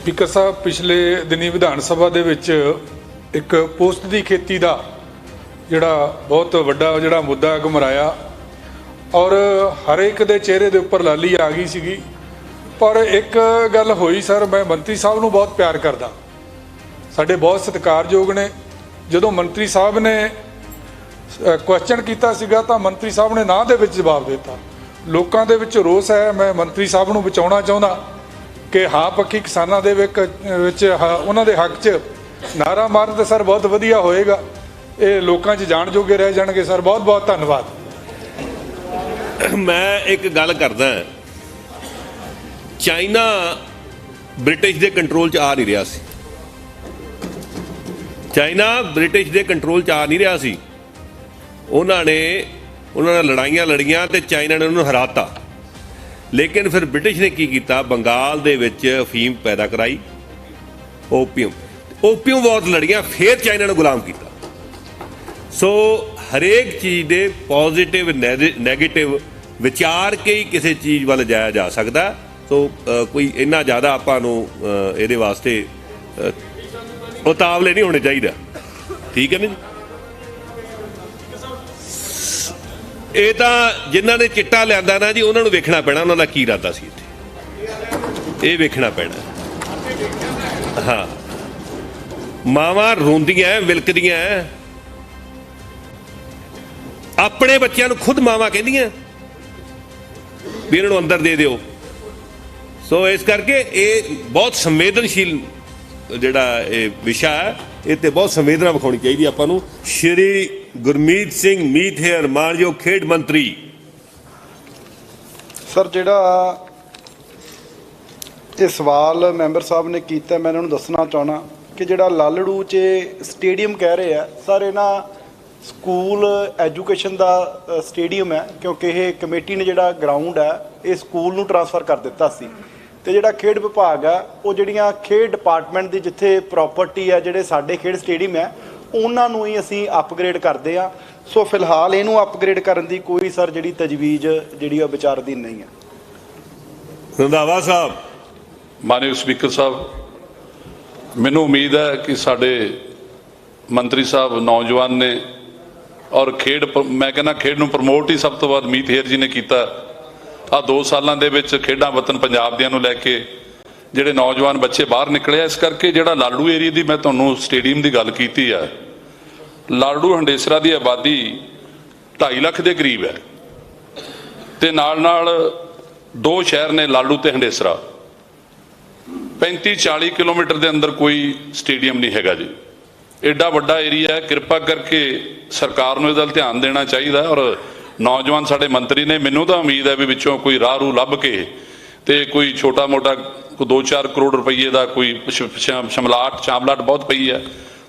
Speaker ਸਾਹਿਬ, ਪਿਛਲੇ ਦਿਨੀ ਵਿਧਾਨ ਸਭਾ ਦੇ ਵਿੱਚ ਇੱਕ ਪੋਸਟ ਦੀ ਖੇਤੀ ਦਾ ਜਿਹੜਾ ਬਹੁਤ ਵੱਡਾ ਜਿਹੜਾ ਮੁੱਦਾ ਘੁਮਰਾਇਆ ਔਰ ਹਰ ਇੱਕ ਦੇ ਚਿਹਰੇ ਦੇ ਉੱਪਰ ਲਾਲੀ ਆ ਗਈ ਸੀਗੀ। ਪਰ ਇੱਕ ਗੱਲ ਹੋਈ, ਸਰ, ਮੈਂ ਮੰਤਰੀ ਸਾਹਿਬ ਨੂੰ ਬਹੁਤ ਪਿਆਰ ਕਰਦਾ। ਸਾਡੇ ਬਹੁਤ ਸਤਿਕਾਰਯੋਗ ਨੇ। ਜਦੋਂ ਮੰਤਰੀ ਸਾਹਿਬ ਨੇ ਕੁਐਸਚਨ ਕੀਤਾ ਸੀਗਾ ਤਾਂ ਮੰਤਰੀ ਸਾਹਿਬ ਨੇ ਨਾਂ ਦੇ ਵਿੱਚ ਜਵਾਬ ਦਿੱਤਾ। ਲੋਕਾਂ ਦੇ ਵਿੱਚ ਰੋਸ ਹੈ, ਮੈਂ ਮੰਤਰੀ ਸਾਹਿਬ ਨੂੰ ਬਚਾਉਣਾ ਚਾਹੁੰਦਾ। ਕਿ ਹਾਂ ਪੱਖੀ ਕਿਸਾਨਾਂ ਦੇ ਵਿੱਚ ਵਿੱਚ ਹ- ਉਹਨਾਂ ਦੇ ਹੱਕ 'ਚ ਨਾਰਾ ਮਾਰਨ ਤੇ ਸਰ ਬਹੁਤ ਵਧੀਆ ਹੋਏਗਾ। ਇਹ ਲੋਕਾਂ 'ਚ ਜਾਣ ਜੋਗੇ ਰਹਿ ਜਾਣਗੇ ਸਰ। ਬਹੁਤ ਬਹੁਤ ਧੰਨਵਾਦ। ਮੈਂ ਇੱਕ ਗੱਲ ਕਰਦਾ ਚਾਈਨਾ ਬ੍ਰਿਟਿਸ਼ ਦੇ ਕੰਟਰੋਲ 'ਚ ਆ ਨਹੀਂ ਰਿਹਾ ਸੀ। ਚਾਈਨਾ ਬ੍ਰਿਟਿਸ਼ ਦੇ ਕੰਟਰੋਲ 'ਚ ਆ ਨਹੀਂ ਰਿਹਾ ਸੀ। ਉਹਨਾਂ ਨੇ, ਉਹਨਾਂ ਨਾਲ ਲੜਾਈਆਂ ਲੜੀਆਂ ਤੇ ਚਾਈਨਾ ਨੇ ਉਹਨੂੰ ਹਰਾਤਾ। ਲੇਕਿਨ ਫਿਰ ਬ੍ਰਿਟਿਸ਼ ਨੇ ਕੀ ਕੀਤਾ? ਬੰਗਾਲ ਦੇ ਵਿੱਚ ਅਫੀਮ ਪੈਦਾ ਕਰਾਈ, ਓਪੀਅਮ। ਓਪੀਅਮ ਵਾਰ ਲੜੀਆਂ, ਫਿਰ ਚਾਈਨਾ ਨੂੰ ਗੁਲਾਮ ਕੀਤਾ। ਸੋ ਹਰੇਕ ਚੀਜ਼ ਦੇ ਪੋਜ਼ਿਟਿਵ 네ਗੇਟਿਵ ਵਿਚਾਰ ਕੇ ਹੀ ਕਿਸੇ ਚੀਜ਼ ਵੱਲ ਜਾਇਆ ਜਾ ਸਕਦਾ। ਸੋ ਕੋਈ ਇੰਨਾ ਜ਼ਿਆਦਾ ਆਪਾਂ ਨੂੰ ਇਹਦੇ ਵਾਸਤੇ ਉਤਾਵਲੇ ਨਹੀਂ ਹੋਣੇ ਚਾਹੀਦਾ। ਠੀਕ ਹੈ ਨਾ ਜੀ? ਇਹ ਤਾਂ ਜਿਨ੍ਹਾਂ ਨੇ ਚਿੱਟਾ ਲਿਆਂਦਾ ਨਾ ਜੀ, ਉਹਨਾਂ ਨੂੰ ਵੇਖਣਾ ਪੈਣਾ, ਉਹਨਾਂ ਦਾ ਕੀ ਇਰਾਦਾ ਸੀ ਇੱਥੇ? ਇਹ ਵੇਖਣਾ ਪੈਣਾ। ਹਾਂ। ਮਾਵਾਂ ਰੋਂਦੀਆਂ ਵਿਲਕਦੀਆਂ ਆਪਣੇ ਬੱਚਿਆਂ ਨੂੰ ਖੁਦ ਮਾਵਾਂ ਕਹਿੰਦੀਆਂ। ਵੀ ਇਹਨਾਂ ਨੂੰ ਅੰਦਰ ਦੇ ਦਿਓ। ਸੋ ਇਸ ਕਰਕੇ ਇਹ ਬਹੁਤ ਸੰਵੇਦਨਸ਼ੀਲ ਜਿਹੜਾ ਇਹ ਵਿਸ਼ਾ ਹੈ, ਇਹ ਤੇ ਬਹੁਤ ਸੰਵੇਦਨਾ ਵਿਖਾਉਣੀ ਚਾਹੀਦੀ ਆਪਾਂ ਨੂੰ। ਸ਼੍ਰੀ ਗੁਰਮੀਤ ਸਿੰਘ ਮੀਥੇਰ ਮਾਨਯੋਗ ਖੇਡ ਮੰਤਰੀ। ਸਰ, ਜਿਹੜਾ ਇਹ ਸਵਾਲ ਮੈਂਬਰ ਸਾਹਿਬ ਨੇ ਕੀਤਾ, ਮੈਂ ਇਹਨਾਂ ਨੂੰ ਦੱਸਣਾ ਚਾਹਣਾ ਕਿ ਜਿਹੜਾ ਲਾਲੜੂ 'ਚ ਸਟੇਡੀਅਮ ਕਹਿ ਰਹੇ ਆ, ਸਰ ਇਹ ਨਾ ਸਕੂਲ ਐਜੂਕੇਸ਼ਨ ਦਾ ਸਟੇਡੀਅਮ ਹੈ, ਕਿਉਂਕਿ ਇਹ ਕਮੇਟੀ ਨੇ ਜਿਹੜਾ ਗਰਾਊਂਡ ਹੈ, ਇਹ ਸਕੂਲ ਨੂੰ ਟਰਾਂਸਫਰ ਕਰ ਦਿੱਤਾ ਸੀ। ਤੇ ਜਿਹੜਾ ਖੇਡ ਵਿਭਾਗ ਆ ਉਹ ਜਿਹੜੀਆਂ ਖੇਡ ਡਿਪਾਰਟਮੈਂਟ ਦੀ ਜਿੱਥੇ ਪ੍ਰਾਪਰਟੀ ਹੈ, ਜਿਹੜੇ ਸਾਡੇ ਖੇਡ ਸਟੇਡੀਅਮ ਹੈ ਉਹਨਾਂ ਨੂੰ ਹੀ ਅਸੀਂ ਅਪਗ੍ਰੇਡ ਕਰਦੇ ਆ। ਸੋ ਫਿਲਹਾਲ ਇਹਨੂੰ ਅਪਗ੍ਰੇਡ ਕਰਨ ਦੀ ਕੋਈ ਸਰ ਜਿਹੜੀ ਤਜਵੀਜ਼ ਜਿਹੜੀ ਉਹ ਵਿਚਾਰ ਦੀ ਨਹੀਂ ਹੈ। ਰੰਧਾਵਾ ਸਾਹਿਬ। ਮਾਨਯੋਗ ਸਪੀਕਰ ਸਾਹਿਬ ਮੈਨੂੰ ਉਮੀਦ ਹੈ ਕਿ ਸਾਡੇ ਮੰਤਰੀ ਸਾਹਿਬ ਨੌਜਵਾਨ ਨੇ ਔਰ ਖੇਡ ਮੈਂ ਕਹਿੰਦਾ ਖੇਡ ਨੂੰ ਪ੍ਰਮੋਟ ਹੀ ਸਭ ਤੋਂ ਵੱਧ ਮੀਤ ਹੇਰ ਜੀ ਨੇ ਕੀਤਾ। ਆ 2 ਸਾਲਾਂ ਦੇ ਵਿੱਚ ਖੇਡਾਂ ਵਤਨ ਪੰਜਾਬ ਦੀਆਂ ਨੂੰ ਲੈ ਕੇ ਜਿਹੜੇ ਨੌਜਵਾਨ ਬੱਚੇ ਬਾਹਰ ਨਿਕਲੇ ਆ, ਇਸ ਕਰਕੇ ਜਿਹੜਾ ਲਾਲੂ ਏਰੀਆ ਦੀ ਮੈਂ ਤੁਹਾਨੂੰ ਸਟੇਡੀਅਮ ਦੀ ਗੱਲ ਕੀਤੀ ਆ ਲਾਲੂ ਹੰਡੇਸਰਾ ਦੀ ਆਬਾਦੀ 2.5 ਲੱਖ ਦੇ ਕਰੀਬ ਹੈ। ਤੇ ਨਾਲ ਨਾਲ ਦੋ ਸ਼ਹਿਰ ਨੇ ਲਾਲੂ ਤੇ ਹੰਡੇਸਰਾ। 35 40 ਕਿਲੋਮੀਟਰ ਦੇ ਅੰਦਰ ਕੋਈ ਸਟੇਡੀਅਮ ਨਹੀਂ ਹੈਗਾ ਜੀ। ਐਡਾ ਵੱਡਾ ਏਰੀਆ ਹੈ, ਕਿਰਪਾ ਕਰਕੇ ਸਰਕਾਰ ਨੂੰ ਇਹਦਾ ਧਿਆਨ ਦੇਣਾ ਚਾਹੀਦਾ ਔਰ ਨੌਜਵਾਨ ਸਾਡੇ ਮੰਤਰੀ ਨੇ, ਮੈਨੂੰ ਤਾਂ ਉਮੀਦ ਹੈ ਵੀ ਵਿੱਚੋਂ ਕੋਈ ਰਾਹ ਰੂ ਲੱਭ ਕੇ ਤੇ ਕੋਈ ਛੋਟਾ ਮੋਟਾ ਕੋਈ 2-4 ਕਰੋੜ ਰੁਪਏ ਦਾ ਕੋਈ ਸ਼ਮਲਾਟ ਚਾਂਬਲਾਟ ਬਹੁਤ ਪਈ ਹੈ।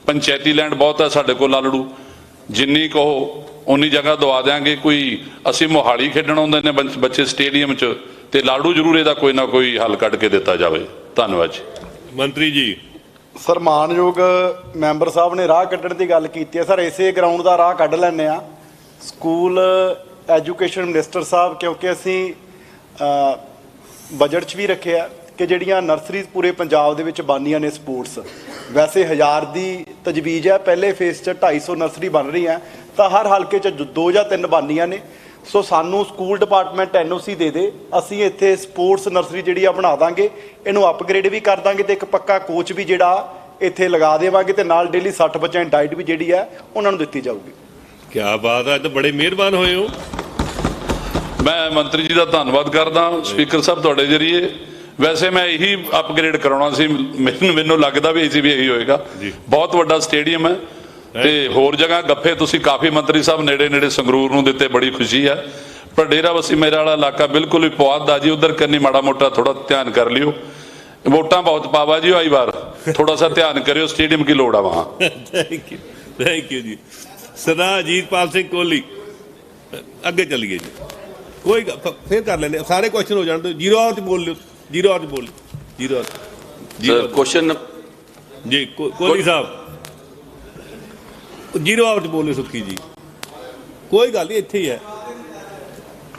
ਪੰਚਾਇਤੀ ਲੈਂਡ ਬਹੁਤ ਹੈ ਸਾਡੇ ਕੋਲ ਲਾਲੜੂ। ਜਿੰਨੀ ਕਹੋ ਉਨੀ ਜਗ੍ਹਾ ਦਵਾ ਦਿਆਂਗੇ ਕੋਈ ਅਸੀਂ ਮੋਹਾਲੀ ਖੇਡਣ ਆਉਂਦੇ ਨੇ ਬੰਚ- ਬੱਚੇ ਸਟੇਡੀਅਮ 'ਚ ਤੇ ਲਾੜੂ ਜ਼ਰੂਰ ਇਹਦਾ ਕੋਈ ਨਾ ਕੋਈ ਹੱਲ ਕੱਢ ਕੇ ਦਿੱਤਾ ਜਾਵੇ। ਧੰਨਵਾਦ ਜੀ। ਮੰਤਰੀ ਜੀ। ਸਰ ਮਾਨਯੋਗ ਮੈਂਬਰ ਸਾਹਿਬ ਨੇ ਰਾਹ ਕੱਢਣ ਦੀ ਗੱਲ ਕੀਤੀ ਹੈ। ਸਰ ਇਸੇ ਗਰਾਊਂਡ ਦਾ ਰਾਹ ਕੱਢ ਲੈਣੇ ਆ ਸਕੂਲ ਐਜੂਕੇਸ਼ਨ ਮਿਨਿਸਟਰ ਸਾਹਿਬ ਕਿਉਂਕਿ ਅਸੀਂ ਬਜਟ 'ਚ ਵੀ ਰੱਖਿਆ ਕਿ ਜਿਹੜੀਆਂ ਨਰਸਰੀਜ਼ ਪੂਰੇ ਪੰਜਾਬ ਦੇ ਵਿੱਚ ਬਾਨੀਆਂ ਨੇ ਸਪੋਰਟਸ ਵੈਸੇ ਹਜ਼ਾਰ ਦੀ ਤਜਵੀਜ਼ ਹੈ, ਪਹਿਲੇ ਫੇਸ 'ਚ 250 ਨਰਸਰੀ ਬਣ ਰਹੀਆਂ ਤਾਂ ਹਰ ਹਲਕੇ 'ਚ ਦੋ ਜਾਂ ਤਿੰਨ ਬਾਨੀਆਂ ਨੇ। ਸੋ ਸਾਨੂੰ ਸਕੂਲ ਡਿਪਾਰਟਮੈਂਟ ਐਨਓਸੀ ਦੇ ਦੇ, ਅਸੀਂ ਇੱਥੇ ਸਪੋਰਟਸ ਨਰਸਰੀ ਜਿਹੜੀ ਆ ਬਣਾ ਦਾਂਗੇ, ਇਹਨੂੰ ਅਪਗ੍ਰੇਡ ਵੀ ਕਰ ਦਾਂਗੇ ਤੇ ਇੱਕ ਪੱਕਾ ਕੋਚ ਵੀ ਜਿਹੜਾ ਇੱਥੇ ਲਗਾ ਦੇਵਾਂਗੇ ਤੇ ਨਾਲ ਡੇਲੀ 60 ਬੱਚਿਆਂ ਦੀ ਡਾਈਟ ਵੀ ਜਿਹੜੀ ਹੈ, ਉਹਨਾਂ ਨੂੰ ਦਿੱਤੀ ਜਾਊਗੀ। ਕੀ ਬਾਤ ਹੈ ਤਾਂ ਬੜੇ ਮਿਹਰਬਾਨ ਹੋਏ ਹੋ। ਮੈਂ ਮੰਤਰੀ ਜੀ ਦਾ ਧੰਨਵਾਦ ਕਰਦਾ ਸਪੀਕਰ ਸਾਹਿਬ ਤੁਹਾਡੇ ਜਰੀਏ। ਵੈਸੇ ਮੈਂ ਇਹੀ ਅਪਗ੍ਰੇਡ ਕਰਾਉਣਾ ਸੀ ਮੈਨੂੰ ਮੈਨੂੰ ਲੱਗਦਾ ਵੀ ਇਸੇ ਵੀ ਇਹੀ ਹੋਏਗਾ। ਬਹੁਤ ਵੱਡਾ ਸਟੇਡੀਅਮ ਹੈ ਤੇ ਹੋਰ ਜਗ੍ਹਾ ਗੱਫੇ ਤੁਸੀਂ ਕਾਫੀ ਮੰਤਰੀ ਸਾਹਿਬ ਨੇੜੇ ਨੇੜੇ ਸੰਗਰੂਰ ਨੂੰ ਦਿੱਤੇ ਬੜੀ ਖੁਸ਼ੀ ਹੈ। ਪਰ ਡੇਰਾ ਬਸੀ ਮੇਰਾ ਵਾਲਾ ਇਲਾਕਾ ਬਿਲਕੁਲ ਹੀ ਪੁਆਧ ਦਾ ਜੀ ਉਧਰ ਕਰਨੀ ਮਾੜਾ ਮੋਟਾ ਥੋੜਾ ਧਿਆਨ ਕਰ ਲਿਓ। ਵੋਟਾਂ ਬਹੁਤ ਪਾਵਾ ਜੀ ਆਈ ਵਾਰ ਥੋੜਾ ਸਾ ਧਿਆਨ ਕਰਿਓ ਸਟੇਡੀਅਮ ਕੀ ਲੋੜ ਆ ਵਹਾਂ। Thank you thank you ji. Sardar Ajitpal Singh Kohli ਅੱਗੇ ਚੱਲੀਏ ਜੀ। ਕੋਈ ਫਿਰ ਕਰ ਲੈਂਦੇ। ਸਾਰੇ ਕੁਐਸਚਨ ਹੋ ਜਾਣ ਜੀਰੋ ਆਵਰ 'ਚ ਬੋਲ ਲਿਓ। ਜੀਰੋ ਆਵਰ 'ਚ ਬੋਲ ਜੀਰੋ। ਜੀਰੋ ਸਰ ਕੁਐਸਚਨ ਜੀ ਕੋ- ਕੋਹਲੀ ਸਾਹਿਬ। ਜੀਰੋ 'ਚ ਬੋਲਿਓ ਸੁੱਖੀ ਜੀ। ਕੋਈ ਗੱਲ ਨਹੀਂ ਇੱਥੇ ਹੀ ਹੈ।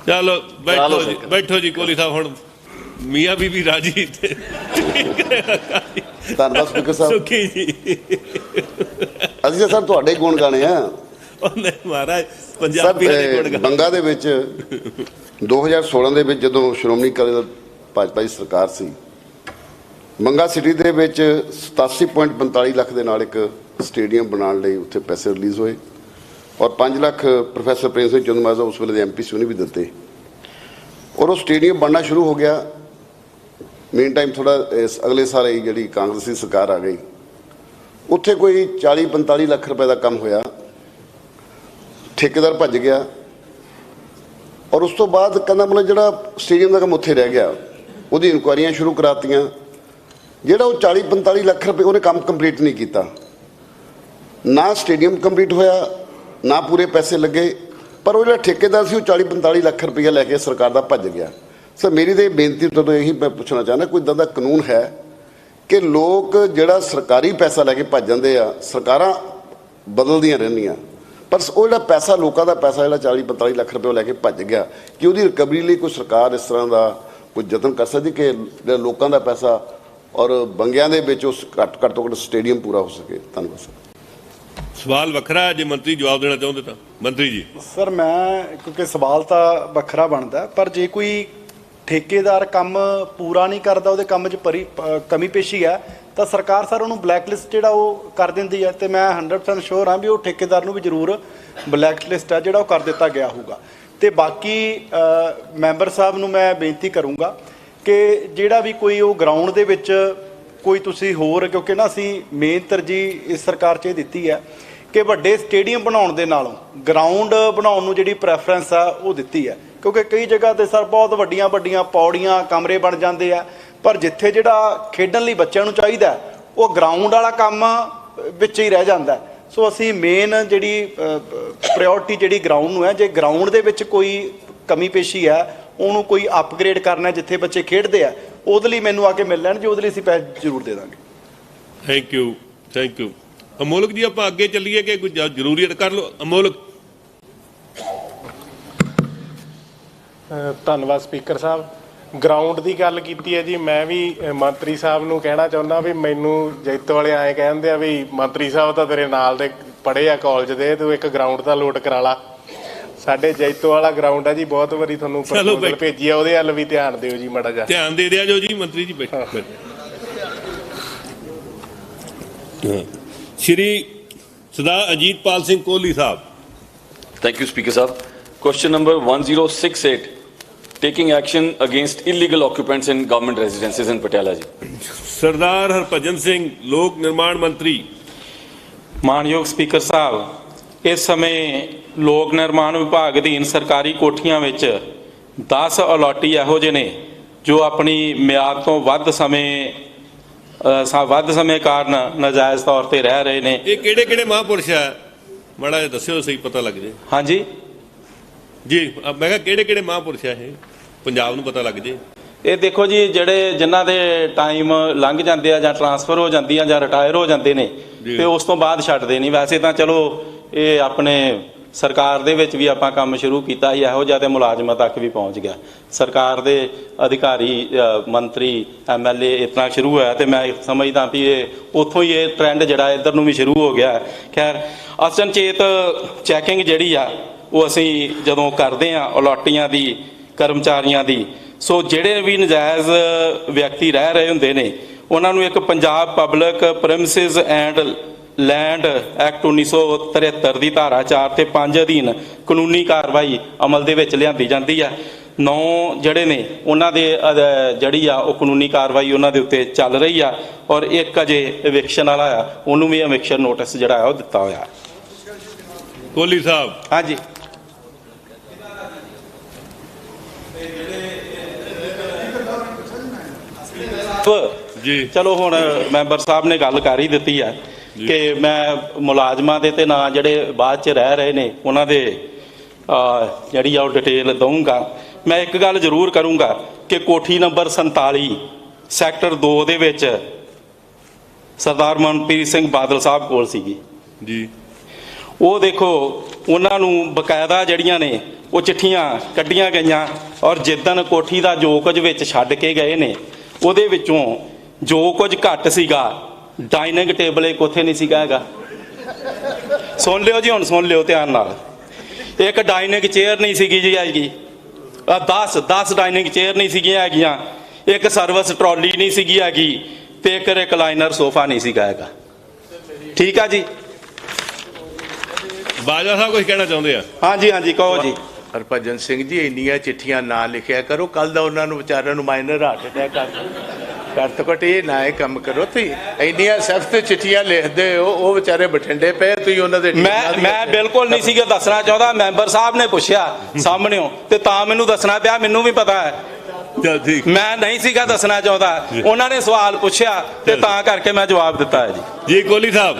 ਚਲੋ ਬੈਠੋ ਜੀ ਬੈਠੋ ਜੀ ਕੋਹਲੀ ਸਾਹਿਬ ਹੁਣ ਮੀਆਂ ਬੀਬੀ ਰਾਜੀ ਤੇ ਧੰਨਵਾਦ ਸਪੀਕਰ ਸਾਹਿਬ। ਸੁਖੀ ਜੀ। ਅਸੀਂ ਤਾਂ ਸਰ ਤੁਹਾਡੇ ਗੁਣ ਗਾਣੇ ਆ। ਉਹਨੇ ਮਹਾਰਾਜ ਪੰਜਾਬੀ ਦੇ। ਗਾ ਬੰਗਾ ਦੇ ਵਿੱਚ 2016 ਦੇ ਵਿੱਚ ਜਦੋਂ ਸ਼੍ਰੋਮਣੀ ਅਕਾਲੀ ਦਲ ਭਾਜਪਾ ਦੀ ਸਰਕਾਰ ਸੀ ਬੰਗਾ ਸਿਟੀ ਦੇ ਵਿੱਚ 87.45 ਲੱਖ ਦੇ ਨਾਲ ਇੱਕ ਸਟੇਡੀਅਮ ਬਣਾਉਣ ਲਈ ਉੱਥੇ ਪੈਸੇ ਰਿਲੀਜ਼ ਹੋਏ ਔਰ 5 ਲੱਖ ਪ੍ਰੋਫੈਸਰ ਪ੍ਰੇਮ ਸਿੰਘ ਚੰਦਮਾਜਾ ਉਸ ਵੇਲੇ ਦੇ ਐਮਪੀ ਸੀ ਉਹਨੇ ਵੀ ਦਿੱਤੇ। ਔਰ ਉਹ ਸਟੇਡੀਅਮ ਬਣਨਾ ਸ਼ੁਰੂ ਹੋ ਗਿਆ। ਮੇਨ ਟਾਈਮ ਥੋੜਾ ਅਗਲੇ ਸਾਲ ਜਿਹੜੀ ਕਾਂਗਰਸੀ ਸਰਕਾਰ ਆ ਗਈ। ਉੱਥੇ ਕੋਈ 40 45 ਲੱਖ ਰੁਪਏ ਦਾ ਕੰਮ ਹੋਇਆ। ਠੇਕੇਦਾਰ ਭੱਜ ਗਿਆ। ਔਰ ਉਸ ਤੋਂ ਬਾਅਦ ਕਹਿੰਦਾ ਮਤਲਬ ਜਿਹੜਾ ਸਟੇਡੀਅਮ ਦਾ ਕੰਮ ਉੱਥੇ ਰਹਿ ਗਿਆ। ਉਹਦੀ ਇਨਕੁਆਇਰੀਆਂ ਸ਼ੁਰੂ ਕਰਾਤੀਆਂ। ਜਿਹੜਾ ਉਹ 40 45 ਲੱਖ ਰੁਪਏ ਉਹਨੇ ਕੰਮ ਕੰਪਲੀਟ ਨਹੀਂ ਕੀਤਾ। ਨਾ ਸਟੇਡੀਅਮ ਕੰਪਲੀਟ ਹੋਇਆ, ਨਾ ਪੂਰੇ ਪੈਸੇ ਲੱਗੇ। ਪਰ ਉਹ ਜਿਹੜਾ ਠੇਕੇਦਾਰ ਸੀ, ਉਹ 40 45 ਲੱਖ ਰੁਪਏ ਲੈ ਕੇ ਸਰਕਾਰ ਦਾ ਭੱਜ ਗਿਆ। ਸਰ, ਮੇਰੀ ਤੇ ਬੇਨਤੀ ਤੁਹਾਨੂੰ ਇਹੀ ਮੈਂ ਪੁੱਛਣਾ ਚਾਹੁੰਦਾ, ਕੋਈ ਇਦਾਂ ਦਾ ਕਾਨੂੰਨ ਹੈ ਕਿ ਲੋਕ ਜਿਹੜਾ ਸਰਕਾਰੀ ਪੈਸਾ ਲੈ ਕੇ ਭੱਜ ਜਾਂਦੇ ਆ, ਸਰਕਾਰਾਂ ਬਦਲਦੀਆਂ ਰਹਿੰਦੀਆਂ। ਪਰ ਉਹ ਜਿਹੜਾ ਪੈਸਾ ਲੋਕਾਂ ਦਾ ਪੈਸਾ ਜਿਹੜਾ 40 45 ਲੱਖ ਰੁਪਏ ਲੈ ਕੇ ਭੱਜ ਗਿਆ ਕਿ ਉਹਦੀ ਰਿਕਵਰੀ ਲਈ ਕੋਈ ਸਰਕਾਰ ਇਸ ਤਰ੍ਹਾਂ ਦਾ ਕੋਈ ਯਤਨ ਕਰ ਸਕਦੀ ਕਿ ਜਿਹੜਾ ਲੋਕਾਂ ਦਾ ਪੈਸਾ ਔਰ ਬੰਗਿਆਂ ਦੇ ਵਿੱਚ ਉਸ ਘੱਟ ਘੱਟ ਤੋਂ ਘੱਟ ਸਟੇਡੀਅਮ ਪੂਰਾ ਹੋ ਸਕੇ? ਧੰਨਵਾਦ ਸਰ। ਸਵਾਲ ਵੱਖਰਾ ਹੈ, ਜੇ ਮੰਤਰੀ ਜਵਾਬ ਦੇਣਾ ਚਾਹੁੰਦੇ ਤਾਂ। ਮੰਤਰੀ ਜੀ। ਸਰ ਮੈਂ ਕਿਉਂਕਿ ਸਵਾਲ ਤਾਂ ਵੱਖਰਾ ਬਣਦਾ ਪਰ ਜੇ ਕੋਈ ਠੇਕੇਦਾਰ ਕੰਮ ਪੂਰਾ ਨਹੀਂ ਕਰਦਾ ਉਹਦੇ ਕੰਮ 'ਚ ਪਰੀ ਕਮੀ ਪੇਸ਼ੀ ਹੈ ਤਾਂ ਸਰਕਾਰ ਸਰ ਉਹਨੂੰ ਬਲੈਕਲਿਸਟ ਜਿਹੜਾ ਉਹ ਕਰ ਦਿੰਦੀ ਹੈ ਤੇ ਮੈਂ 100% ਸ਼ੋਰ ਹਾਂ ਵੀ ਉਹ ਠੇਕੇਦਾਰ ਨੂੰ ਵੀ ਜ਼ਰੂਰ ਬਲੈਕਲਿਸਟ ਹੈ ਜਿਹੜਾ ਉਹ ਕਰ ਦਿੱਤਾ ਗਿਆ ਹੋਊਗਾ। ਤੇ ਬਾਕੀ ਮੈਂਬਰ ਸਾਹਿਬ ਨੂੰ ਮੈਂ ਬੇਨਤੀ ਕਰੂੰਗਾ ਕਿ ਜਿਹੜਾ ਵੀ ਕੋਈ ਉਹ ਗਰਾਊਂਡ ਦੇ ਵਿੱਚ ਕੋਈ ਤੁਸੀਂ ਹੋਰ, ਕਿਉਂਕਿ ਨਾ ਅਸੀਂ ਮੇਨ ਤਰਜੀਹ ਇਸ ਸਰਕਾਰ 'ਚ ਇਹ ਦਿੱਤੀ ਹੈ ਕਿ ਵੱਡੇ ਸਟੇਡੀਅਮ ਬਣਾਉਣ ਦੇ ਨਾਲੋਂ ਗਰਾਊਂਡ ਬਣਾਉਣ ਨੂੰ ਜਿਹੜੀ ਪ੍ਰੈਫਰੈਂਸ ਆ ਉਹ ਦਿੱਤੀ ਹੈ। ਕਿਉਂਕਿ ਕਈ ਜਗ੍ਹਾ ਤੇ ਸਰ ਬਹੁਤ ਵੱਡੀਆਂ ਵੱਡੀਆਂ ਪੌੜੀਆਂ, ਕਮਰੇ ਬਣ ਜਾਂਦੇ ਆ ਪਰ ਜਿੱਥੇ ਜਿਹੜਾ ਖੇਡਣ ਲਈ ਬੱਚਿਆਂ ਨੂੰ ਚਾਹੀਦਾ ਉਹ ਗਰਾਊਂਡ ਵਾਲਾ ਕੰਮ ਵਿੱਚ ਹੀ ਰਹਿ ਜਾਂਦਾ। ਸੋ ਅਸੀਂ ਮੇਨ ਜਿਹੜੀ ਪ੍ਰਾਇੋਰਟੀ ਜਿਹੜੀ ਗਰਾਊਂਡ ਨੂੰ ਹੈ ਜੇ ਗਰਾਊਂਡ ਦੇ ਵਿੱਚ ਕੋਈ ਕਮੀ ਪੇਸ਼ੀ ਹੈ ਉਹਨੂੰ ਕੋਈ ਅਪਗ੍ਰੇਡ ਕਰਨਾ ਹੈ, ਜਿੱਥੇ ਬੱਚੇ ਖੇਡਦੇ ਆ ਉਹਦੇ ਲਈ ਮੈਨੂੰ ਆ ਕੇ ਮਿਲ ਲੈਣ ਜੀ ਉਹਦੇ ਲਈ ਅਸੀਂ ਪੈਸੇ ਜ਼ਰੂਰ ਦੇ ਦਾਂਗੇ। Thank you thank you Amolak ji ਆਪਾਂ ਅੱਗੇ ਚੱਲੀਏ ਕਿ ਕੋਈ ਜ- ਜ਼ਰੂਰੀ ਹੈ ਤਾਂ ਕਰ ਲਓ? ਅਮੋਲਕ। ਧੰਨਵਾਦ ਸਪੀਕਰ ਸਾਹਿਬ। ਗਰਾਊਂਡ ਦੀ ਗੱਲ ਕੀਤੀ ਹੈ ਜੀ ਮੈਂ ਵੀ ਮੰਤਰੀ ਸਾਹਿਬ ਨੂੰ ਕਹਿਣਾ ਚਾਹੁੰਦਾ ਵੀ ਮੈਨੂੰ ਜੈਤੋ ਵਾਲੇ ਆਏ ਕਹਿੰਦੇ ਆ ਵੀ ਮੰਤਰੀ ਸਾਹਿਬ ਤਾਂ ਤੇਰੇ ਨਾਲ ਦੇ ਪੜ੍ਹੇ ਆ ਕਾਲਜ ਦੇ ਤੂੰ ਇੱਕ ਗਰਾਊਂਡ ਦਾ ਲੋਟ ਕਰਾ ਲਾ ਸਾਡੇ ਜੈਤੋ ਵਾਲਾ ਗਰਾਊਂਡ ਹੈ ਜੀ ਬਹੁਤ ਵਾਰੀ ਤੁਹਾਨੂੰ ਪ੍ਰਪੋਜ਼ਲ। ਭੇਜੀ ਆ ਉਹਦੇ ਵੱਲ ਵੀ ਧਿਆਨ ਦਿਓ ਜੀ ਮਾੜਾ ਜਿਹਾ ਧਿਆਨ ਦੇ ਦਿਆ ਜੋ ਜੀ ਮੰਤਰੀ ਜੀ ਬੈਠੋ। ਸ਼੍ਰੀ ਸਰਦਾਰ ਅਜੀਤਪਾਲ ਸਿੰਘ ਕੋਹਲੀ ਸਾਹਿਬ Thank you, Speaker Sahab. Question number 1068, taking action against illegal occupants in government residences in Patiala ji. ਸਰਦਾਰ ਹਰਭਜਨ ਸਿੰਘ ਲੋਕ ਨਿਰਮਾਣ ਮੰਤਰੀ ਮਾਨਯੋਗ ਸਪੀਕਰ ਸਾਹਿਬ ਇਸ ਸਮੇਂ ਲੋਕ ਨਿਰਮਾਣ ਵਿਭਾਗ ਅਧੀਨ ਸਰਕਾਰੀ ਕੋਠੀਆਂ ਵਿੱਚ 10 ਅਲਾਟੀ ਇਹੋ ਜਿਹੇ ਨੇ ਜੋ ਆਪਣੀ ਮਿਆਦ ਤੋਂ ਵੱਧ ਸਮੇਂ ਸਾ- ਵੱਧ ਸਮੇਂ ਕਾਰਨ ਨਾਜਾਇਜ਼ ਤੌਰ ਤੇ ਰਹਿ ਰਹੇ ਨੇ। ਇਹ ਕਿਹੜੇ ਕਿਹੜੇ ਮਹਾਂਪੁਰਸ਼ ਆ? ਮਾੜਾ ਦੱਸਿਓ ਸਹੀ ਪਤਾ ਲੱਗ ਜੇ ਹਾਂਜੀ। ਜੀ ਮੈਂ ਕਿਹਾ ਕਿਹੜੇ ਕਿਹੜੇ ਮਹਾਂਪੁਰਸ਼ ਆ ਇਹ? ਪੰਜਾਬ ਨੂੰ ਪਤਾ ਲੱਗ ਜੇ ਇਹ ਦੇਖੋ ਜੀ ਜਿਹੜੇ ਜਿਨ੍ਹਾਂ ਦੇ ਟਾਈਮ ਲੰਘ ਜਾਂਦੇ ਆ ਜਾਂ ਟਰਾਂਸਫਰ ਹੋ ਜਾਂਦੀਆਂ ਜਾਂ ਰਿਟਾਇਰ ਹੋ ਜਾਂਦੇ ਨੇ। ਤੇ ਉਸ ਤੋਂ ਬਾਅਦ ਛੱਡਦੇ ਨਹੀਂ ਵੈਸੇ ਤਾਂ ਚਲੋ ਇਹ ਆਪਣੇ ਸਰਕਾਰ ਦੇ ਵਿੱਚ ਵੀ ਆਪਾਂ ਕੰਮ ਸ਼ੁਰੂ ਕੀਤਾ ਸੀ ਇਹੋ ਜਿਹਾ ਤੇ ਮੁਲਾਜ਼ਮਾਂ ਤੱਕ ਵੀ ਪਹੁੰਚ ਗਿਆ ਸਰਕਾਰ ਦੇ ਅਧਿਕਾਰੀ ਮੰਤਰੀ ਐਮਐਲਏ ਇਤਨਾ ਸ਼ੁਰੂ ਹੋਇਆ ਤੇ ਮੈਂ ਸਮਝਦਾ ਵੀ ਇਹ ਉੱਥੋਂ ਹੀ ਇਹ ਟ੍ਰੈਂਡ ਜਿਹੜਾ ਇੱਧਰ ਨੂੰ ਵੀ ਸ਼ੁਰੂ ਹੋ ਗਿਆ ਹੈ। ਖੈਰ ਅਚਨਚੇਤ ਚੈਕਿੰਗ ਜਿਹੜੀ ਆ ਉਹ ਅਸੀਂ ਜਦੋਂ ਕਰਦੇ ਆ ਅਲਾਟੀਆਂ ਦੀ ਕਰਮਚਾਰੀਆਂ ਦੀ। ਸੋ ਜਿਹੜੇ ਵੀ ਨਜਾਇਜ਼ ਵਿਅਕਤੀ ਰਹਿ ਰਹੇ ਹੁੰਦੇ ਨੇ ਉਹਨਾਂ ਨੂੰ ਇੱਕ Punjab public premises and land act 1973 ਦੀ ਧਾਰਾ 4 ਤੇ 5 ਅਧੀਨ ਕਾਨੂੰਨੀ ਕਾਰਵਾਈ ਅਮਲ ਦੇ ਵਿੱਚ ਲਿਆਂਦੀ ਜਾਂਦੀ ਹੈ। ਨੌ ਜਿਹੜੇ ਨੇ ਉਹਨਾਂ ਦੇ ਜਿਹੜੀ ਆ ਉਹ ਕਾਨੂੰਨੀ ਕਾਰਵਾਈ ਉਹਨਾਂ ਦੇ ਉੱਤੇ ਚੱਲ ਰਹੀ ਆ ਔਰ ਇੱਕ ਅਜੇ eviction ਵਾਲਾ ਆ ਉਹਨੂੰ ਵੀ eviction ਨੋਟਿਸ ਜਿਹੜਾ ਆ ਉਹ ਦਿੱਤਾ ਹੋਇਆ। ਕੋਹਲੀ ਸਾਹਿਬ ਹਾਂਜੀ। ਜੀ। ਚਲੋ ਹੁਣ ਮੈਂਬਰ ਸਾਹਿਬ ਨੇ ਗੱਲ ਕਰ ਹੀ ਦਿੱਤੀ ਹੈ ਕਿ ਮੈਂ ਮੁਲਾਜ਼ਮਾਂ ਦੇ ਤੇ ਨਾਂ ਜਿਹੜੇ ਬਾਅਦ ਚ ਰਹਿ ਰਹੇ ਨੇ ਉਹਨਾਂ ਦੇ ਜਿਹੜੀ ਆ ਉਹ ਡਿਟੇਲ ਦਊਂਗਾ। ਮੈਂ ਇੱਕ ਗੱਲ ਜ਼ਰੂਰ ਕਰੂੰਗਾ ਕਿ ਕੋਠੀ ਨੰਬਰ 47 ਸੈਕਟਰ 2 ਦੇ ਵਿੱਚ ਸਰਦਾਰ ਮਨਪ੍ਰੀਤ ਸਿੰਘ ਬਾਦਲ ਸਾਹਿਬ ਕੋਲ ਸੀਗੀ। ਜੀ। ਉਹ ਦੇਖੋ ਉਹਨਾਂ ਨੂੰ ਬਕਾਇਦਾ ਜਿਹੜੀਆਂ ਨੇ ਉਹ ਚਿੱਠੀਆਂ ਕੱਢੀਆਂ ਗਈਆਂ ਔਰ ਜਿੱਦਣ ਕੋਠੀ ਦਾ ਜੋ ਕੁਝ ਵਿੱਚ ਛੱਡ ਕੇ ਗਏ ਨੇ ਉਹਦੇ ਵਿੱਚੋਂ ਜੋ ਕੁਝ ਘੱਟ ਸੀਗਾ ਡਾਈਨਿੰਗ ਟੇਬਲ ਇੱਕ ਉੱਥੇ ਨਹੀਂ ਸੀਗਾ ਹੈਗਾ। ਸੁਣ ਲਿਓ ਜੀ ਹੁਣ ਸੁਣ ਲਿਓ ਧਿਆਨ ਨਾਲ। ਇੱਕ ਡਾਈਨਿੰਗ ਚੇਅਰ ਨਹੀਂ ਸੀਗੀ ਜੀ ਹੈਗੀ। 10 10 ਡਾਈਨਿੰਗ ਚੇਅਰ ਨਹੀਂ ਸੀਗੀਆਂ ਹੈਗੀਆਂ। ਇੱਕ ਸਰਵਿਸ ਟਰਾਲੀ ਨਹੀਂ ਸੀਗੀ ਹੈਗੀ ਤੇ ਇੱਕ ਰਿਕਲਾਈਨਰ ਸੋਫਾ ਨਹੀਂ ਸੀਗਾ ਹੈਗਾ। ਠੀਕ ਆ ਜੀ? ਬਾਜਵਾ ਸਾਹਿਬ ਕੁਝ ਕਹਿਣਾ ਚਾਹੁੰਦੇ ਆ? ਹਾਂਜੀ ਹਾਂਜੀ ਕਹੋ ਜੀ। ਹਰਭਜਨ ਸਿੰਘ ਜੀ ਇੰਨੀਆਂ ਚਿੱਠੀਆਂ ਨਾ ਲਿਖਿਆ ਕਰੋ। ਕੱਲ ਦਾ ਉਹਨਾਂ ਨੂੰ ਵਿਚਾਰਿਆਂ ਨੂੰ ਮਾਈਨਰ ਹਾਰਟ ਅਟੈਕ ਕਰ ਕਰ ਤੋਂ ਇਹ ਨਾ ਇਹ ਕੰਮ ਕਰੋ। ਤੁਸੀਂ ਇੰਨੀਆਂ ਸਖਤ ਚਿੱਠੀਆਂ ਲਿਖਦੇ ਹੋ ਉਹ ਵਿਚਾਰੇ ਬਠਿੰਡੇ ਪਏ ਤੁਸੀਂ ਉਹਨਾਂ ਦੇ ਮੈਂ ਮੈਂ ਬਿਲਕੁਲ ਨਹੀਂ ਸੀਗਾ ਦੱਸਣਾ ਚਾਹੁੰਦਾ। ਮੈਂਬਰ ਸਾਹਿਬ ਨੇ ਪੁੱਛਿਆ ਸਾਹਮਣਿਓ ਤੇ ਤਾਂ ਮੈਨੂੰ ਦੱਸਣਾ ਪਿਆ ਮੈਨੂੰ ਵੀ ਪਤਾ ਹੈ। ਮੈਂ ਨਹੀਂ ਸੀਗਾ ਦੱਸਣਾ ਚਾਹੁੰਦਾ। ਉਹਨਾਂ ਨੇ ਸਵਾਲ ਪੁੱਛਿਆ ਤੇ ਤਾਂ ਕਰਕੇ ਮੈਂ ਜਵਾਬ ਦਿੱਤਾ ਹੈ ਜੀ। ਜੀ ਕੋਹਲੀ ਸਾਹਿਬ।